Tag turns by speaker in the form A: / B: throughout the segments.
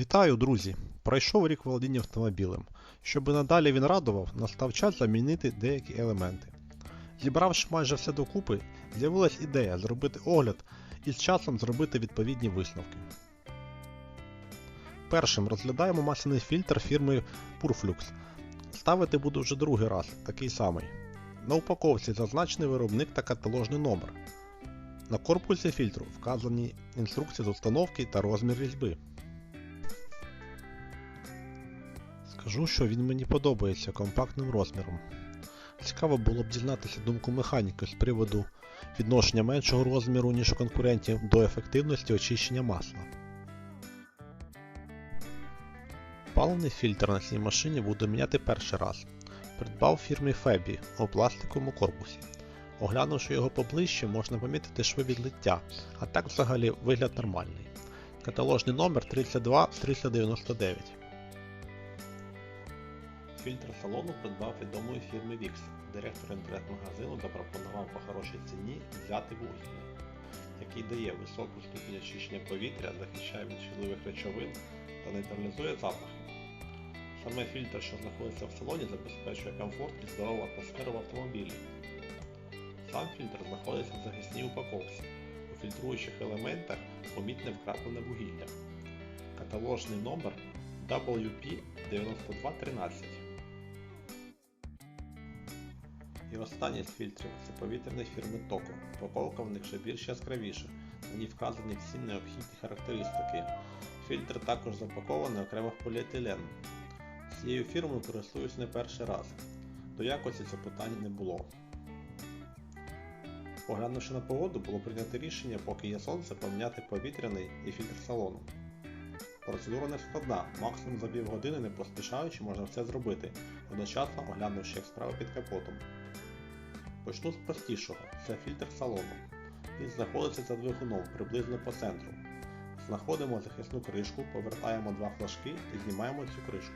A: Вітаю, друзі! Пройшов рік володіння автомобілем. Щоб надалі він радував, настав час замінити деякі елементи. Зібравши майже все докупи, з'явилась ідея зробити огляд і з часом зробити відповідні висновки. Першим розглядаємо масляний фільтр фірми Purflux. Ставити буду вже другий раз, такий самий. На упаковці зазначений виробник та каталожний номер. На корпусі фільтру вказані інструкції з установки та розмір різьби. Скажу, що він мені подобається компактним розміром. Цікаво було б дізнатися думку механіка з приводу відношення меншого розміру, ніж у конкурентів до ефективності очищення масла. Паливний фільтр на цій машині буду міняти перший раз. Придбав фірмі Фебі у пластиковому корпусі. Оглянувши його поближче, можна помітити шви відлиття, а так взагалі вигляд нормальний. Каталожний номер 32399. Фільтр салону придбав відомої фірми Vix. Директор інтернет-магазину запропонував по хорошій ціні взяти вугільний, який дає високу ступінь очищення повітря, захищає від шкідливих речовин та нейтралізує запахи. Саме фільтр, що знаходиться в салоні, забезпечує комфорт і здорову атмосферу в автомобілі. Сам фільтр знаходиться в захисній упаковці. У фільтруючих елементах помітне вкраплене вугілля. Каталожний номер WP9213. І останній з фільтрів це повітряної фірми Toco. Упаковка в них ще більш яскравіша. На ній вказані всі необхідні характеристики. Фільтр також запакований окремо в поліетилен. Цією фірмою користуюсь не перший раз. До якості це питання не було. Поглянувши на погоду, було прийнято рішення, поки є сонце, поміняти повітряний і фільтр салону. Процедура не складна, максимум за півгодини не поспішаючи можна все зробити, одночасно оглянувши як справи під капотом. Почну з простішого, це фільтр салону. Він знаходиться за двигуном приблизно по центру. Знаходимо захисну кришку, повертаємо два флажки і знімаємо цю кришку.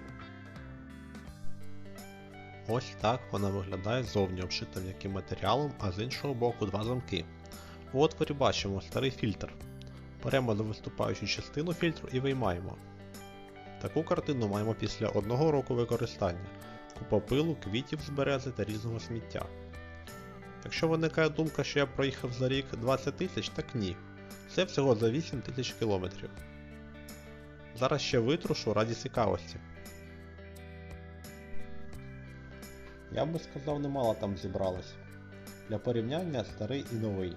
A: Ось так вона виглядає ззовні обшита м'яким матеріалом, а з іншого боку два замки. У отворі бачимо старий фільтр. Беремо за виступаючу частину фільтру і виймаємо. Таку картину маємо після одного року використання, купа пилу, квітів з берези та різного сміття. Якщо виникає думка, що я проїхав за рік 20 тисяч, так ні. Це всього за 8 тисяч кілометрів. Зараз ще витрушу раді цікавості. Я би сказав, немало там зібралось. Для порівняння старий і новий.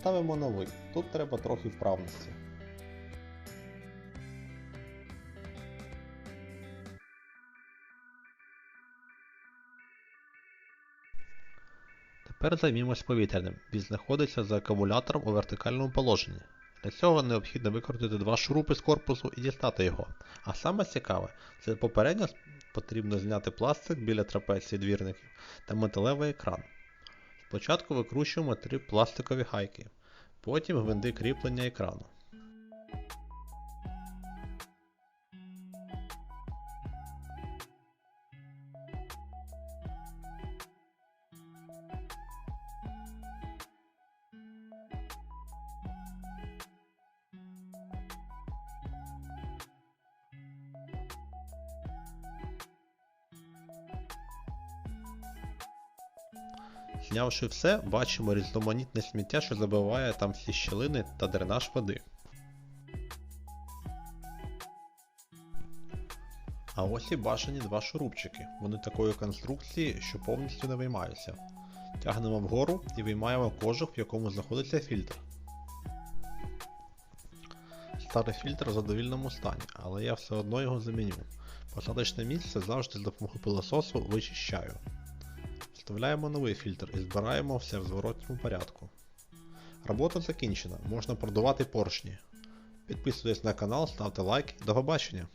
A: Ставимо новий. Тут треба трохи вправності. Тепер займімось повітряним. Він знаходиться за акумулятором у вертикальному положенні. Для цього необхідно викрутити два шурупи з корпусу і дістати його. А саме цікаве, це попередньо потрібно зняти пластик біля трапеції двірників та металевий екран. Спочатку викручуємо три пластикові гайки, потім гвинти кріплення екрану. Знявши все, бачимо різноманітне сміття, що забиває там всі щілини та дренаж води. А ось і бажані два шурупчики. Вони такої конструкції, що повністю не виймаються. Тягнемо вгору і виймаємо кожух, в якому знаходиться фільтр. Старий фільтр в задовільному стані, але я все одно його заміню. Посадочне місце завжди з допомогою пилососу вичищаю. Вставляємо новий фільтр і збираємо все в зворотньому порядку. Робота закінчена, можна продувати поршні. Підписуйтесь на канал, ставте лайк і до побачення!